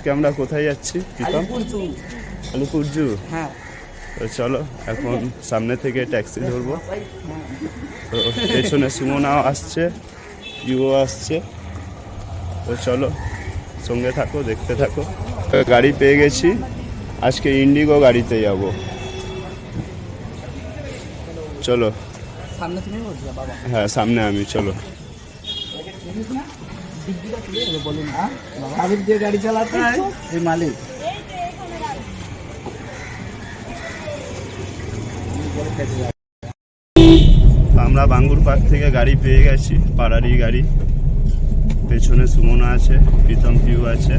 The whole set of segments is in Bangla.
আজকে আমরা কোথায় যাচ্ছি প্রীতম আলিপুরজু হ্যাঁ। তো চলো এখন সামনে থেকে ট্যাক্সি ধরবো। তো পেছনে সুমনাও আসছে ইউও আসছে। তো চলো সঙ্গে থাকো দেখতে থাকো। গাড়ি পেয়ে গেছি। আজকে ইন্ডিগো গাড়িতে যাব। চলো। হ্যাঁ সামনে আমি চলো। বলুন মালিক যে গাড়ি চালাতে এই মালিক। আমরা বাঙ্গুর পার্ক থেকে গাড়ি পেয়ে গেছি পাড়ারই গাড়ি। পেছনে সুমনা আছে প্রীতম পিউ আছে।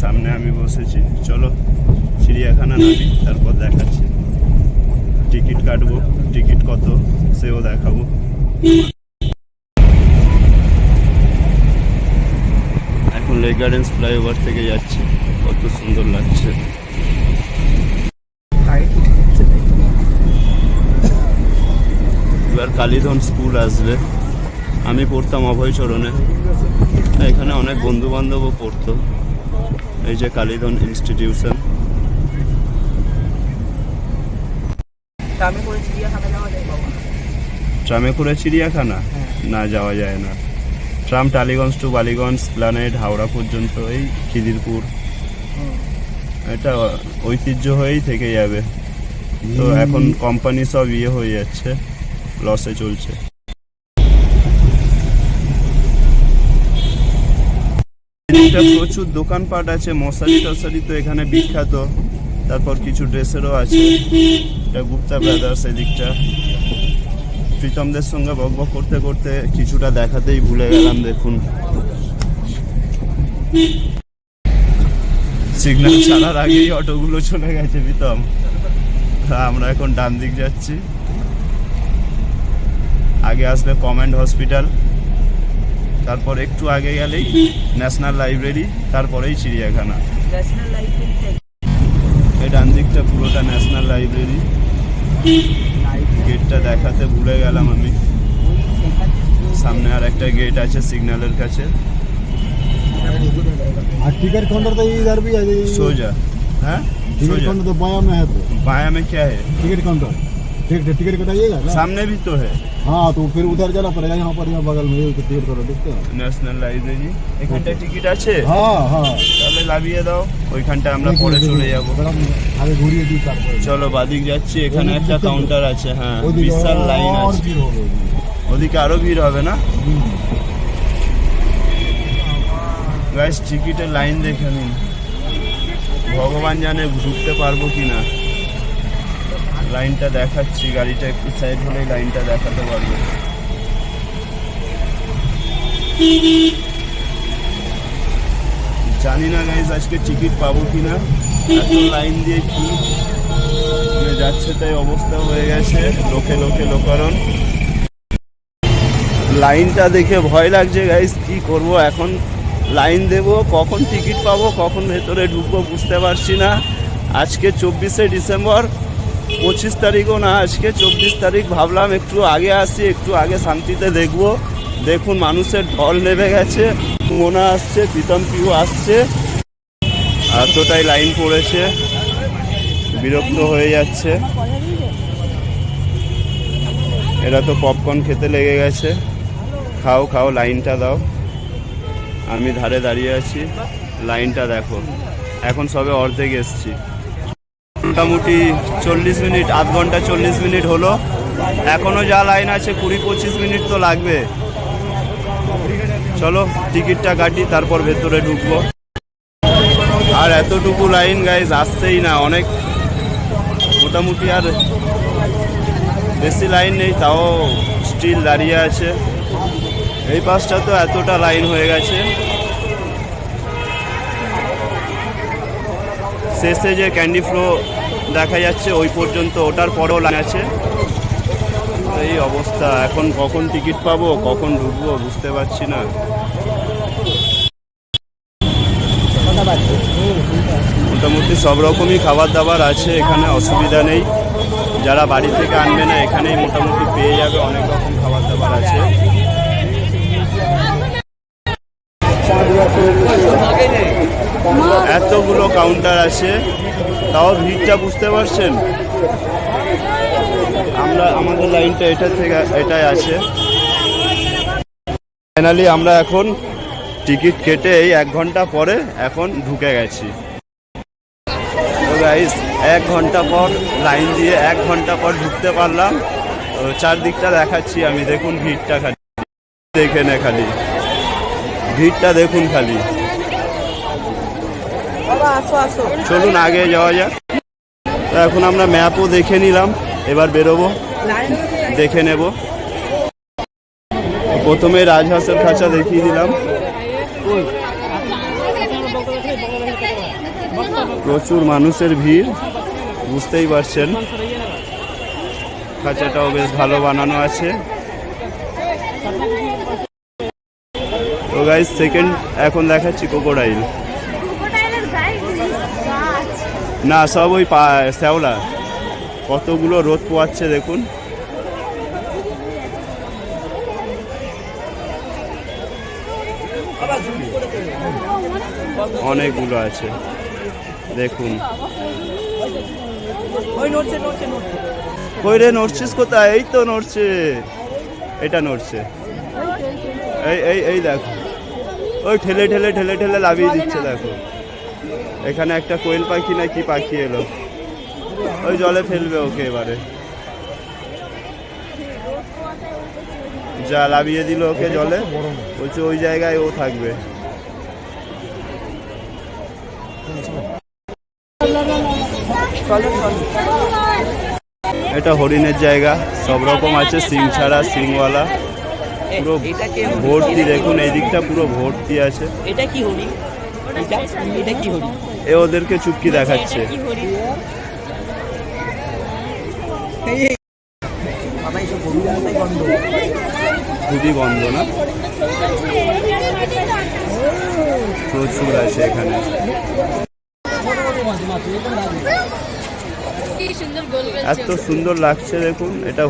সামনে আমি বসেছি। চলো চিড়িয়াখানা নামি তারপর দেখাচ্ছি। টিকিট কাটবো টিকিট কত সেও দেখাবো। এখন গার্ডেন্স ফ্লাইওভার থেকে যাচ্ছি। কত সুন্দর লাগছে। এবার কালীধন স্কুল আসবে। আমি পড়তাম অভয়চরণে এখানে অনেক বন্ধু বান্ধবও পড়তো। এই যে কালীধন ইনস্টিটিউশন ট্রামে করে চিড়িয়াখানা না যাওয়া যায় না। Tram Tollygunge to Ballygunge planet Howrah পর্যন্ত এই খিদিরপুর। এটা ঐতিহ্য হয়েই থেকে যাবে। তো এখন কোম্পানি সব ইয়ে হয়ে যাচ্ছে লসে চলছে। প্রচুর দোকানপাট আছে মশারি টশারি তো এখানে বিখ্যাত। তারপর কিছু ড্রেসেরও আছে। এটা গুপ্তা ব্রাদার্স এদিকটা। প্রীতমদের সঙ্গে বক বক করতে করতে কিছুটা দেখাতেই ভুলে গেলাম দেখুন। সিগন্যাল ছাড়ার আগেই অটোগুলো চলে গেছে প্রীতম। আমরা এখন ডান দিক যাচ্ছি। আগে আসবে কমান্ড হসপিটাল তারপর একটু আগে গেলেই ন্যাশনাল লাইব্রেরি তারপরেই চিড়িয়াখানা। এই ডান দিকটা পুরোটা ন্যাশনাল লাইব্রেরি। গেটটা দেখাতে ভুলে গেলাম আমি সামনে আর একটা গেট আছে সিগন্যালের কাছে और टिकट काउंटर तो इधर भी है ये- সোজা হ্যাঁ टिकट सोजा काउंटर तो बाया में है तो बाया में क्या है टिकट काउंटर टिकट टिकट कटाइएगा ना सामने भी तो है हाँ तो फिर उधर जाना पड़ेगा यहाँ पर यहाँ बगल में ये तो टिकट काउंटर देखते हैं ন্যাশনাল লাইব্রেরি এখানটা টিকিট আছে हाँ हाँ তাহলে লাভিয়ে দাও ওইখানটা আমরা পরে চলে যাব अगर हम आगे घूरिए दी कार पर চলো বাদিক যাচ্ছি এখানে একটা কাউন্টার আছে হ্যাঁ ওদিকে বিশাল লাইন और আছে भीड़ होगा ओदिके। ওদিকে আরো ভিড় হবে না हम्म। গাইস টিকিটের লাইন দেখে নিন ভগবান জানে ঢুকতে পারবো কি না লাইনটা দেখাচ্ছি, গাড়িটা একটু সাইড হলেই লাইনটা দেখাতে পারব। জানি না গাইস আজকে টিকিট পাবো কি না লাইন দিয়ে কি যাচ্ছে তাই অবস্থা হয়ে গেছে, লোকে লোকে লোকারণ। লাইনটা দেখে ভয় লাগছে গাইস কি করব এখন? লাইন দেব, কখন টিকিট পাবো, কখন ভেতরে ঢুকবো বুঝতে পারছি না। আজকে চব্বিশে ডিসেম্বর পঁচিশ তারিখও না, আজকে চব্বিশ তারিখ ভাবলাম একটু আগে আসি, একটু আগে শান্তিতে দেখব। দেখুন মানুষের ঢল নেমে গেছে, মোনা আসছে, প্রীতম পিউ আসছে। এতটাই লাইন পড়েছে, বিরক্ত হয়ে যাচ্ছে। এরা তো পপকর্ন খেতে লেগে গেছে। খাও খাও, লাইনটা দাও। আমি ধারে দাঁড়িয়ে আছি, লাইনটা দেখো। এখন সবে অর্ধেক এসছি। মোটামুটি চল্লিশ মিনিট, আধ ঘণ্টা চল্লিশ মিনিট হলো। এখনও যা লাইন আছে, কুড়ি পঁচিশ মিনিট তো লাগবে। চলো, টিকিটটা কাটি, তারপর ভেতরে ঢুকবো। আর এতটুকু লাইন গাইজ আসছেই না, অনেক। মোটামুটি আর বেশি লাইন নেই, তাও স্টিল দাঁড়িয়ে আছে। এই পাশটা তো এতটা লাইন হয়ে গেছে। শেষে যে ক্যান্ডি ফ্লো দেখা যাচ্ছে, ওই পর্যন্ত ওটার পরেও লাইন আছে। এই অবস্থা, এখন কখন টিকিট পাবো, কখন ঢুকবো বুঝতে পারছি না। মোটামুটি সব রকমই খাবার দাবার আছে, এখানে অসুবিধা নেই। যারা বাড়ি থেকে আনবে না, এখানেই মোটামুটি পেয়ে যাবে, অনেক রকম খাবার দাবার আছে এতগুলো কাউন্টার আছে তাও ভিড়টা বুঝতে পারছেন? আমরা, আমাদের লাইনটা এটা থেকে, এটাই আছে ফাইনালি আমরা এখন টিকিট কেটে এই এক ঘণ্টা পরে এখন ঢুকে গেছি। এক ঘণ্টা পর লাইন দিয়ে এক ঘণ্টা পর ঢুকতে পারলাম। তো চারদিকটা দেখাচ্ছি আমি, দেখুন ভিড়টা খালি। দেখে নে খালি। ভিড়টা দেখুন খালি। চলুন, আগে যাওয়া যাক। এখন আমরা ম্যাপও দেখে নিলাম, এবার বেরোবো, দেখে নেব। প্রথমে রাজহাঁসের খাঁচা দেখিয়ে দিলাম। প্রচুর মানুষের ভিড়, বুঝতেই পারছেন। খাঁচাটাও বেশ ভালো বানানো আছে। তো গাইজ সেকেন্ড এখন দেখাচ্ছি কোকোডাইল না সব ওই পা শ্যাওলা। কতগুলো রোদ পোয়াচ্ছে দেখুন। অনেকগুলো আছে দেখুন। কই রে নড়ছিস কোথায়? এই তো নড়ছে। এটা নড়ছে। এই এই এই দেখো। ওই ঠেলে ঠেলে ঠেলে ঠেলে লাভিয়ে দিচ্ছে দেখো। এখানে একটা কোয়েল পাখি না কি পাখি এলো? ওই জলে ফেলবে ওকে এবারে। যা লাভিয়ে দিল ওকে জলে। বলছে ওই জায়গায় ও থাকবে। এটা হরিণের জায়গা। সব রকম আছে সিং ছাড়া সিংওয়ালা। পুরো ভর্তি দেখুন এই দিকটা পুরো ভর্তি আছে। এটা কি হরি এটা এটা কি হরি? এ ওদেরকে চুপকি দেখাচ্ছে। কি হরি? খুবই গন্ধ না? প্রচুর আছে এখানে। এত সুন্দর লাগছে দেখুন এটা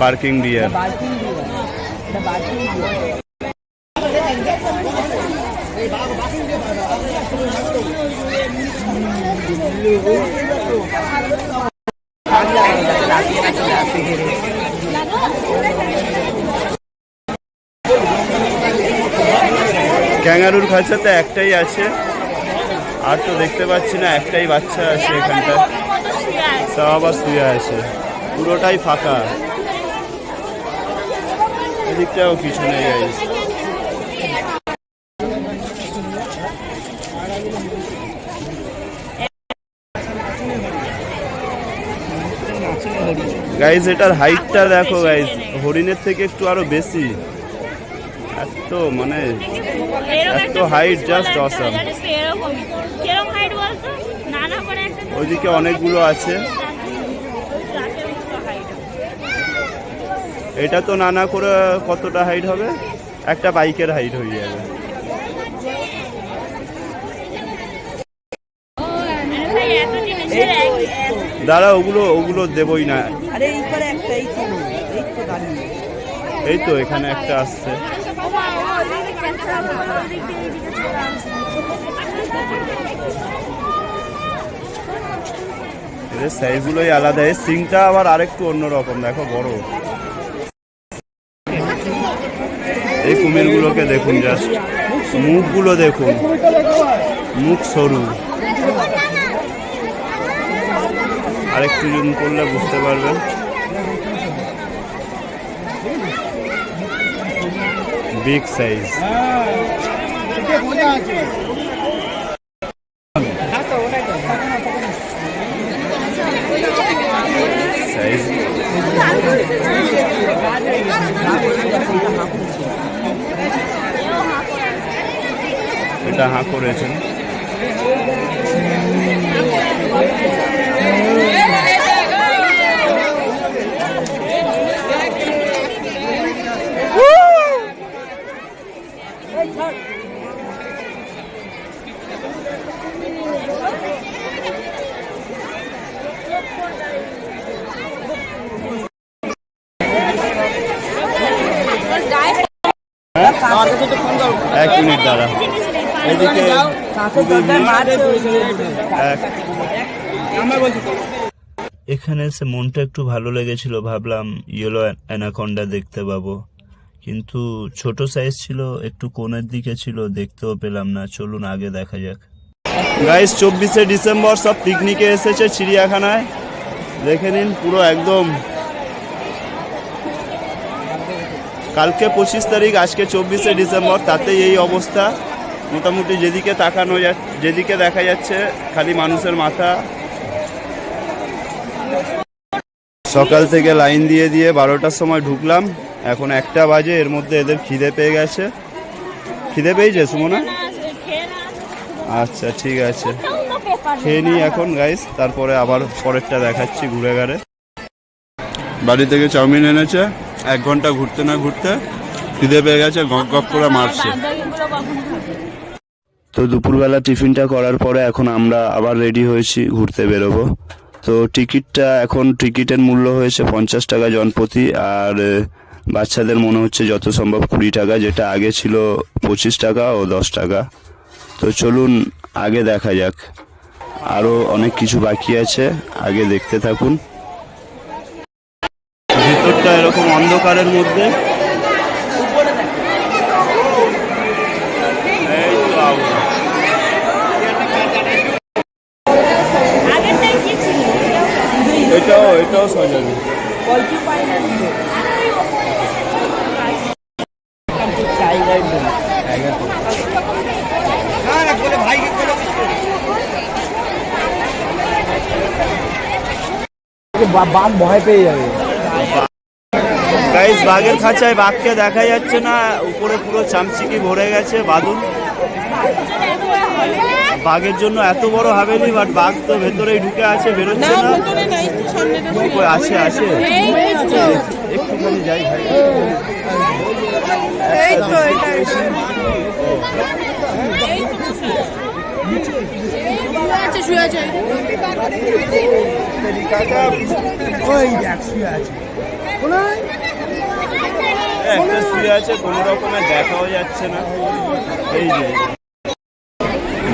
পার্কিং ডিয়ার বার্কিং দিয়ে এটা বার্কিং দিয়ে ক্যাঙ্গারুর খাঁচাতে একটাই আছে। আর তো দেখতে পাচ্ছি না, একটাই বাচ্চা আছে এখানটা সব আবার শুয়ে আছে। পুরোটাই ফাঁকা। এদিকটাও কিছু নেই গাইস গাইজ এটার হাইটটা দেখো গাইজ হরিণের থেকে একটু আরও বেশি। এত মানে এত হাইট জাস্ট তো ওইদিকে অনেকগুলো আছে। এটা তো নানা করে কতটা হাইট হবে? একটা বাইকের হাইট হয়ে যাবে। দাঁড়া ওগুলো ওগুলো দেবই না। আরে এই করে একটা, এই তো এই তো দাঁড়িয়ে এই তো এখানে একটা আসছে। এদের আলাদা, এই সিংটা আবার আরেকটু অন্যরকম, দেখো বড়। এই কুমিরগুলোকে দেখুন জাস্ট মুখগুলো দেখুন, মুখ সরু। আরেকটু জুম করলে বুঝতে পারবেন। বিগ সাইজ সাইজ এটা হাঁ করেছেন। এখানে এসে মনটা একটু ভালো লেগেছিল ভাবলাম ইয়েলো অ্যানাকন্ডা দেখতে পাবো। কিন্তু ছোট সাইজ ছিল একটু কোণের দিকে ছিল দেখতেও পেলাম না। চলুন আগে দেখা যাক। গাইস চব্বিশে ডিসেম্বর সব পিকনিকে এসেছে চিড়িয়াখানায়। দেখে নিন পুরো একদম। কালকে পঁচিশ তারিখ আজকে চব্বিশে ডিসেম্বর তাতেই এই অবস্থা। মোটামুটি যেদিকে তাকানো যা, যেদিকে দেখা যাচ্ছে, খালি মানুষের মাথা। সকাল থেকে লাইন দিয়ে দিয়ে বারোটার সময় ঢুকলাম। এখন একটা বাজে, এর মধ্যে এদের খিদে পেয়ে গেছে। খিদে পেয়েছে, সুমনা? আচ্ছা ঠিক আছে। খেয়ে নিই এখন গাইস তারপরে আবার পরেরটা দেখাচ্ছি ঘুরে ঘাড়ে বাড়ি থেকে চাউমিন এনেছে। এক ঘণ্টা ঘুরতে না ঘুরতে খিদে পেয়ে গেছে, গপ গপ করে মারছে। তো দুপুরবেলা টিফিনটা করার পরে এখন আমরা আবার রেডি হয়েছি, ঘুরতে বেরোবো। তো টিকিটটা এখন টিকিটের মূল্য হয়েছে পঞ্চাশ টাকা জনপ্রতি আর বাচ্চাদের মনে হচ্ছে যত সম্ভব কুড়ি টাকা, যেটা আগে ছিল পঁচিশ টাকা ও দশ টাকা। তো চলুন আগে দেখা যাক। আরও অনেক কিছু বাকি আছে, আগে দেখতে থাকুন। ভিতরটা এরকম অন্ধকারের মধ্যে এই তো আগুন। আগেরটাই কি ছিল এটাও সাজানো বাঘ ভয় পেয়ে যাবে। গাইস বাঘের খাঁচায় বাঘকে দেখা যাচ্ছে না, উপরে পুরো চামচিকি ভরে গেছে বাদুন। বাঘের জন্য এত বড় হাভেলি বাট বাঘ তো ভেতরেই ঢুকে আছে বেরোচ্ছে না কই আছে আছে। একটুখানি যাই ভাই। একটা শুয়ে আছে কোনো রকমের দেখাও যাচ্ছে না। এই যে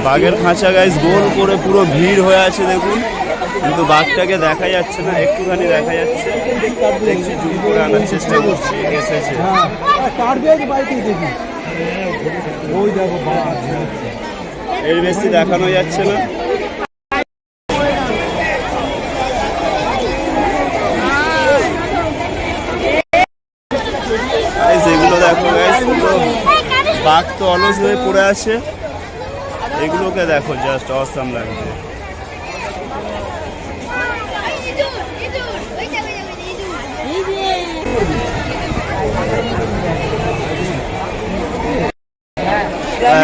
বাঘের খাঁচা গাইস গোল করে পুরো ভিড় হয়ে আছে, দেখুন। কিন্তু বাঘটাকে দেখা যাচ্ছে না, একটুখানি দেখা যাচ্ছে। দেখছি জুম করে আনার চেষ্টা করছি এসেছে। এর বেশি দেখানো যাচ্ছে না। এগুলো দেখো বাঘ তো অলস হয়ে পড়ে আছে। এগুলোকে দেখো জাস্ট অসাম লাগছে।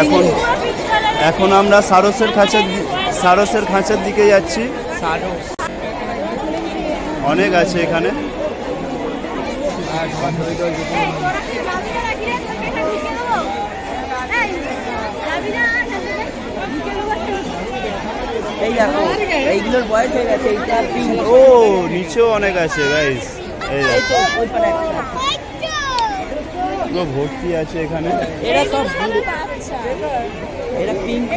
এখন এখন আমরা সারসের খাঁচার সারসের খাঁচার দিকে যাচ্ছি। অনেক আছে এখানে। এই দেখো এইগুলোর বয়স হয়ে গেছে এইটা পিঙ্ক ও নিচেও অনেক আছে গাইস এই দেখো। ওই পারে একটা পুরো ভর্তি আছে এখানে। এরা সব এরা পিঙ্ক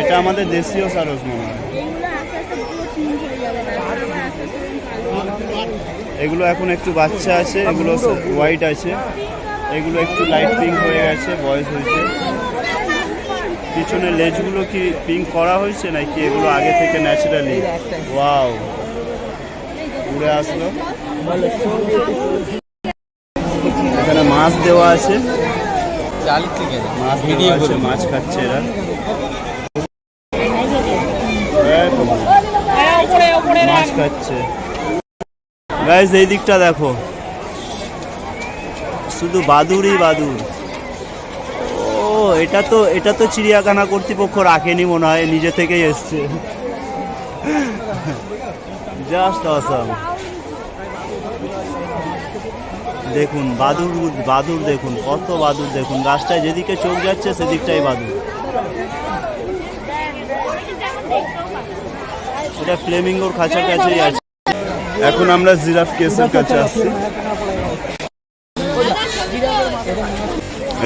এটা আমাদের দেশীয় সারস মনে হয় এগুলো এখন একটু বাচ্চা আছে এগুলো হোয়াইট আছে। এগুলো একটু লাইট পিঙ্ক হয়ে গেছে বয়স হয়েছে। পিছনে লেজগুলো কি পিঙ্ক করা হয়েছে নাকি এগুলো আগে থেকে ন্যাচারালি ওয়াও উড়ে আসলো। এখানে মাছ দেওয়া আছে। মাছ আছে মাছ খাচ্ছে এরা। দেখো, মাছ খাচ্ছে। গাইজ এই দিকটা দেখো। শুধু বাদুরই বাদুর। এটা তো এটা তো চিড়িয়াখানা কর্তৃপক্ষ রাখেনি মনে হয়, নিজে থেকেই এসছে। জাস্ট অসাম দেখুন বাদুর বাদুর দেখুন, কত বাদুর দেখুন। গাছটায় যেদিকে চোখ যাচ্ছে, সেদিকটাই বাদুর এটা ফ্লেমিঙ্গোর খাঁচার কাছেই আছে। এখন আমরা জিরাফ কেসের কাছে আসছি।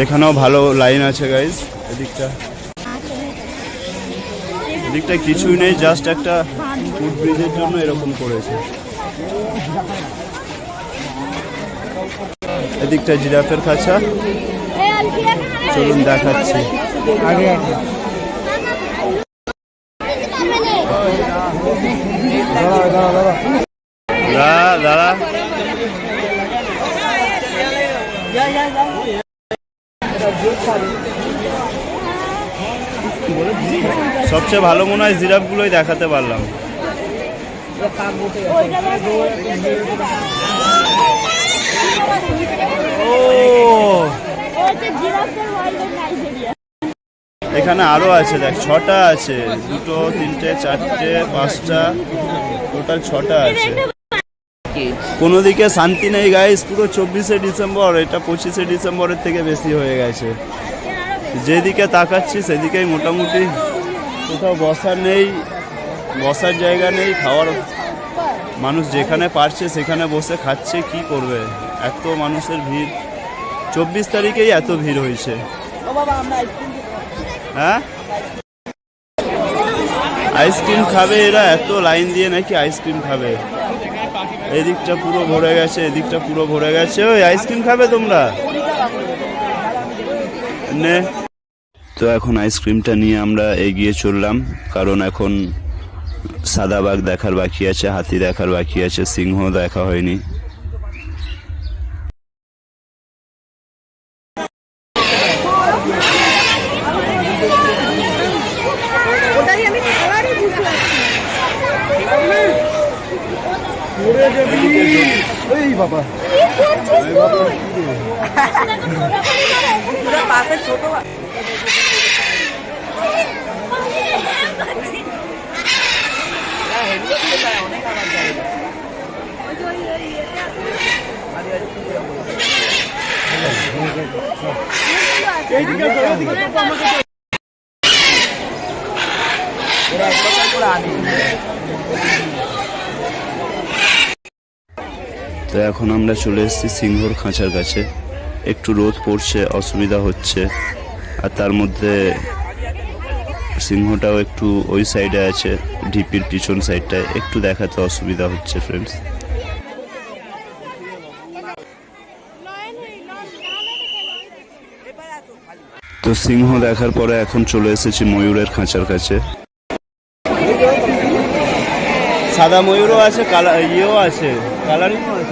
এখানেও ভালো লাইন আছে গাইজ এদিকটা। এদিকটা কিছুই নেই জাস্ট একটা ফুড ব্রিজের জন্য এরকম করেছে। এদিকটা জিরাফের কাছা চলুন দেখাচ্ছি। আগে আগে দাঁড়া দাঁড়া দাঁড়া দাঁড়া দাঁড়া সবচেয়ে ভালো মনে হয় জিরাফগুলোই দেখাতে পারলাম। এখানে আরও আছে, দেখ, ছটা আছে, দুটো, তিনটে, চারটে, পাঁচটা, টোটাল ছটা আছে। কোনো দিকে শান্তি নেই গাইস পুরো চব্বিশে ডিসেম্বর, এটা পঁচিশে ডিসেম্বরের থেকে বেশি হয়ে গেছে। যেদিকে তাকাচ্ছি, সেদিকেই মোটামুটি কোথাও বসার নেই, বসার জায়গা নেই, খাওয়ার মানুষ যেখানে পারছে সেখানে বসে খাচ্ছে, কি করবে? এত মানুষের ভিড়। চব্বিশ তারিখেই এত ভিড় হয়েছে। হ্যাঁ? আইসক্রিম খাবে এরা, এত লাইন দিয়ে নাকি আইসক্রিম খাবে? এদিকটা পুরো ভরে গেছে, এদিকটা পুরো ভরে গেছে। ওই আইসক্রিম খাবে তোমরা? নে। তো এখন আইসক্রিমটা নিয়ে আমরা এগিয়ে চললাম, কারণ এখন সাদা বাঘ দেখার বাকি আছে, হাতি দেখার বাকি আছে, সিংহ দেখা হয়নি। পারছি এই বাবা। কি করছিস তুই দেখো তোরা করে পাশে ছোট তো এখন আমরা চলে এসেছি সিংহর খাঁচার কাছে। একটু রোদ পড়ছে, অসুবিধা হচ্ছে। আর তার মধ্যে সিংহটাও একটু ওই সাইডে আছে, ঢিপির পিছন সাইডটায় একটু দেখাতে অসুবিধা হচ্ছে ফ্রেন্ডস তো সিংহ দেখার পরে এখন চলে এসেছি ময়ূরের খাঁচার কাছে। সাদা ময়ূরও আছে, কালা ইয়েও আছে। ফিমেল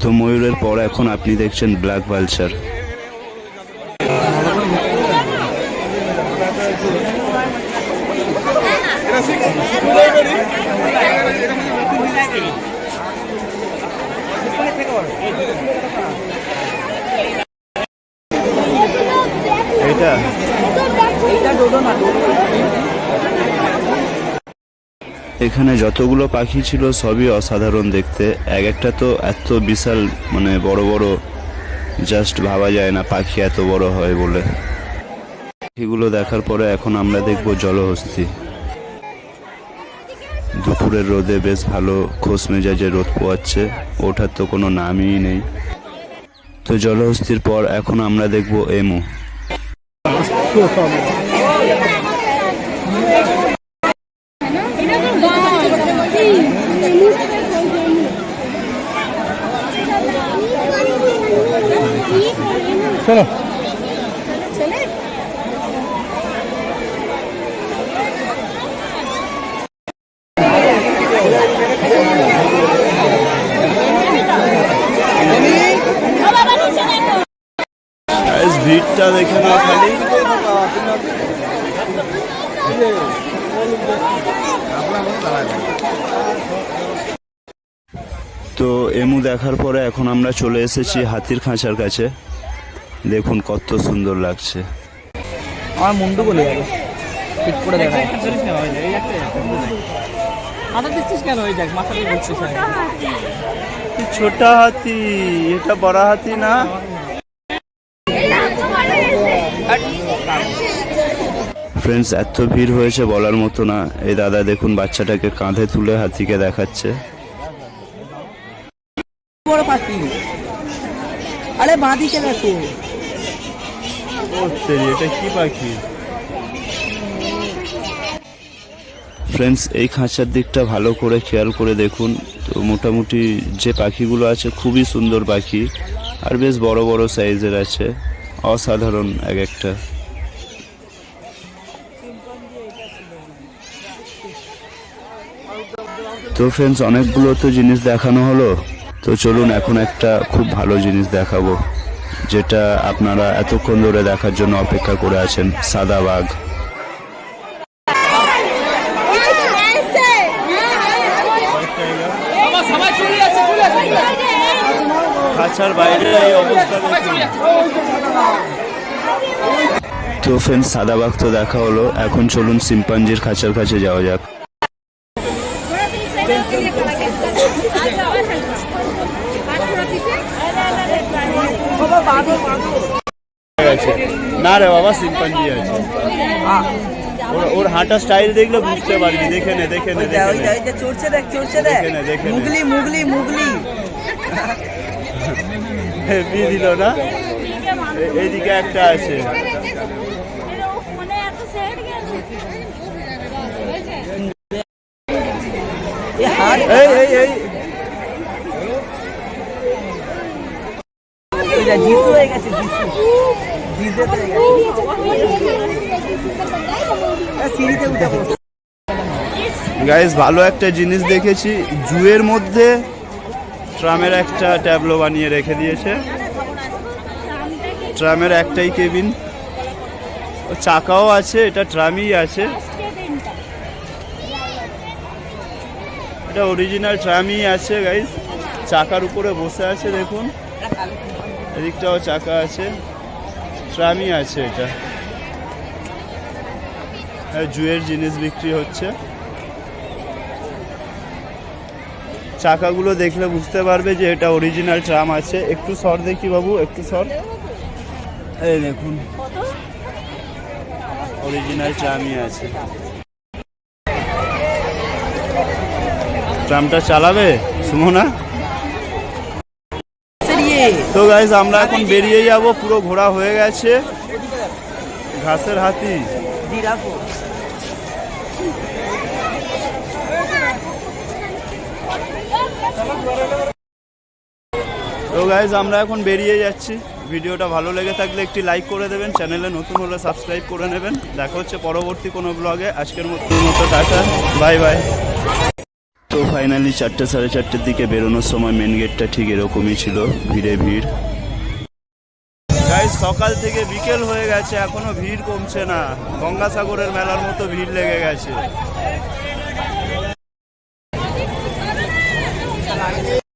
তো ময়ূরের পর এখন আপনি দেখছেন ব্ল্যাক ভালচার এটা এখানে যতগুলো পাখি ছিল, সবই অসাধারণ দেখতে। এক একটা তো এত বিশাল মানে বড় বড় জাস্ট ভাবা যায় না পাখি এত বড় হয় বলে। পাখিগুলো দেখার পরে এখন আমরা দেখব জলহস্তি। দুপুরের রোদে বেশ ভালো খোস মেজাজে রোদ পোয়াচ্ছে, ওঠার তো কোনো নামই নেই। তো জলহস্তির পর এখন আমরা দেখব এমু। চলো ভিড়টা দেখে নাও খালি। তো এমু দেখার পরে এখন আমরা চলে এসেছি হাতির খাঁচার কাছে। দেখুন কত সুন্দর লাগছে। আমার মুন্ডু বলে যাবে। ঠিক করে দেখা ছোট হাতি এটা বড় হাতি না? ফ্রেন্ডস এত ভিড় হয়েছে বলার মতো না। এই দাদা দেখুন বাচ্চাটাকে কাঁধে তুলে হাতিকে দেখাচ্ছে। বড় পাখি। আরে বাঁদিকে দেখো। ফ্রেন্ডস এই খাঁচার দিকটা ভালো করে খেয়াল করে দেখুন। তো মোটামুটি যে পাখিগুলো আছে, খুবই সুন্দর পাখি, আর বেশ বড় বড় সাইজের আছে। অসাধারণ এক একটা। তো ফ্রেন্ডস অনেকগুলো তো জিনিস দেখানো হলো। তো চলুন, এখন একটা খুব ভালো জিনিস দেখাবো। যেটা আপনারা এতক্ষণ ধরে দেখার জন্য অপেক্ষা করে আছেন সাদা বাঘ খাঁচার বাইরে এই অবস্থা তো ফ্রেন্ড সাদা বাঘ তো দেখা হলো। এখন চলুন সিম্পাঞ্জির খাঁচার কাছে যাওয়া যাক। না রে বাবা সিম্পাঞ্জি আছে। ওর ওর হাঁটা স্টাইল দেখলে বুঝতে পারবি। দেখে নে দেখে নে দেখে চড়ছে দেখ চড়ছে। মুগলি মুগলি মুগলি। হেভি দিল না? এইদিকে একটা আছে। এই এই এই ওইটা জিসু হয়ে গেছে জিসু জিসে হয়ে গেছে এ, সিঁড়িতে উঠে বসে গাইস ভালো একটা জিনিস দেখেছি। জুয়ের মধ্যে ট্রামের একটা ট্যাবলো বানিয়ে রেখে দিয়েছে। ট্রামের একটাই কেবিন। চাকাও আছে, এটা ট্রামই আছে। এটা অরিজিনাল ট্রামই আছে গাইস চাকার উপরে বসে আছে, দেখুন। এদিকটাও চাকা আছে। ট্রামই আছে এটা। আর জুয়ের জিনিস বিক্রি হচ্ছে। চাকাগুলো দেখলে বুঝতে পারবে যে এটা অরিজিনাল ট্রাম আছে। একটু সর দেখি বাবু, একটু সর। এই দেখুন অরিজিনাল ট্রামই আছে। ট্রামটা চালাবে? সুমনা? তো গাইজ আমরা এখন বেরিয়ে যাব, পুরো ঘোরা হয়ে গেছে। ঘাসের হাতি দি রাখো তো গাইজ আমরা এখন বেরিয়ে যাচ্ছি। ভিডিওটা ভালো লেগে থাকলে একটি লাইক করে দেবেন চ্যানেলে নতুন হলে সাবস্ক্রাইব করে নেবেন। দেখা হচ্ছে পরবর্তী কোনো ব্লগে আজকের মতো মতো টাটা। বাই বাই তো ফাইনালি চারটে সাড়ে চারটের দিকে বেরোনোর সময় মেন গেটটা ঠিক এরকমই ছিল, ভিড়ে ভিড়। গাইজ সকাল থেকে বিকেল হয়ে গেছে, এখনও ভিড় কমছে না। গঙ্গাসাগরের মেলার মতো ভিড় লেগে গেছে।